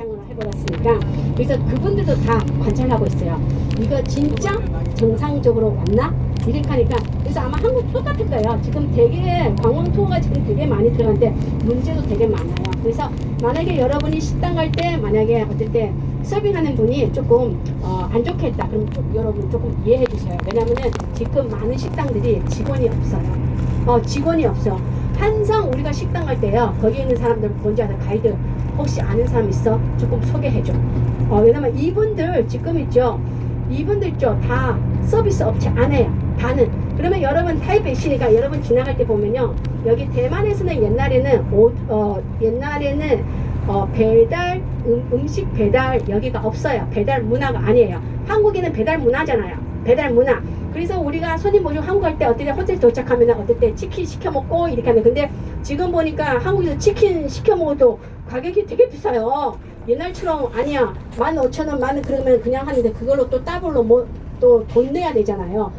매장을 해버렸으니까 그래서 그분들도 다 관찰하고 있어요. 이거 진짜 정상적으로 왔나? 이렇게 하니까 그래서 아마 한국 똑같을 거예요. 지금 되게 관광 투어가 지금 되게 많이 들어가는데 문제도 되게 많아요. 그래서 만약에 여러분이 식당 갈 때 만약에 어떨 때 서빙하는 분이 조금 어, 안 좋게 했다. 그럼 좀 여러분 조금 이해해 주세요. 왜냐면은 지금 많은 식당들이 직원이 없어요. 어, 직원이 없어. 항상 우리가 식당 갈 때요. 거기 있는 사람들 뭔지 아는 가이드 혹시 아는 사람 있어? 조금 소개해 줘. 어, 왜냐면 이분들 지금 있죠. 이분들 있죠. 다 서비스 업체 안 해요. 다는. 그러면 여러분 타이베이 시니까 여러분 지나갈 때 보면요. 여기 대만에서는 옛날에는 옷, 어, 옛날에는 어, 배달 음, 음식 배달 여기가 없어요. 배달 문화가 아니에요. 한국에는 배달 문화잖아요. 배달 문화. 그래서 우리가 손님 모시고 한국 갈때때 호텔 도착하면 어떨 때 치킨 시켜 먹고 이렇게 하는 근데 지금 보니까 한국에서 치킨 시켜 먹어도 가격이 되게 비싸요. 옛날처럼 아니야. 15,000원, 만원 그러면 그냥 하는데 그걸로 또 더블로 뭐 또 돈 내야 되잖아요.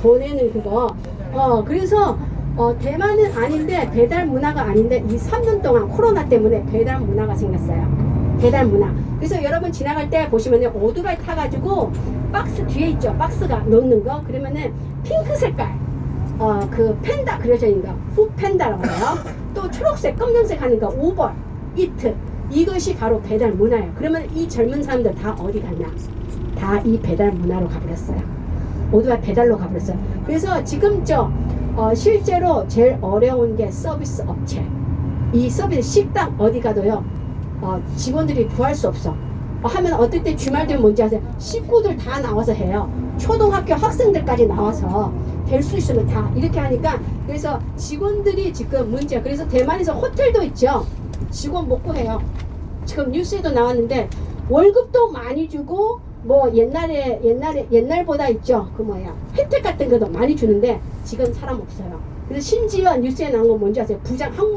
돈 내는 그거. 어, 그래서 어, 대만은 아닌데 배달 문화가 아닌데 이 3년 동안 코로나 때문에 배달 문화가 생겼어요. 배달 문화. 그래서 여러분 지나갈 때 보시면은 오토바이 타가지고 박스 뒤에 있죠. 박스가 넣는 거. 그러면은 핑크 색깔. 어, 그 펜다 그려져 있는 거. 후 펜다라고 해요. 또 초록색, 검정색 하는 거. 오벌, 이트. 이것이 바로 배달 문화예요. 그러면 이 젊은 사람들 다 어디 갔냐? 다이 배달 문화로 가버렸어요. 모두가 배달로 가버렸어요. 그래서 지금 저 어, 실제로 제일 어려운 게 서비스 업체. 이 서비스 식당 어디 가도요. 어, 직원들이 구할 수 없어. 어, 하면 어떨 때 주말 되면 뭔지 아세요? 식구들 다 나와서 해요. 초등학교 학생들까지 나와서 될 수 있으면 다 이렇게 하니까 그래서 직원들이 지금 문제야. 그래서 대만에서 호텔도 있죠. 직원 못 구해요. 지금 뉴스에도 나왔는데 월급도 많이 주고 뭐 옛날에 옛날에 옛날보다 있죠. 그 뭐야 혜택 같은 것도 많이 주는데 지금 사람 없어요. 그래서 심지어 뉴스에 나온 거 뭔지 아세요? 부장 한국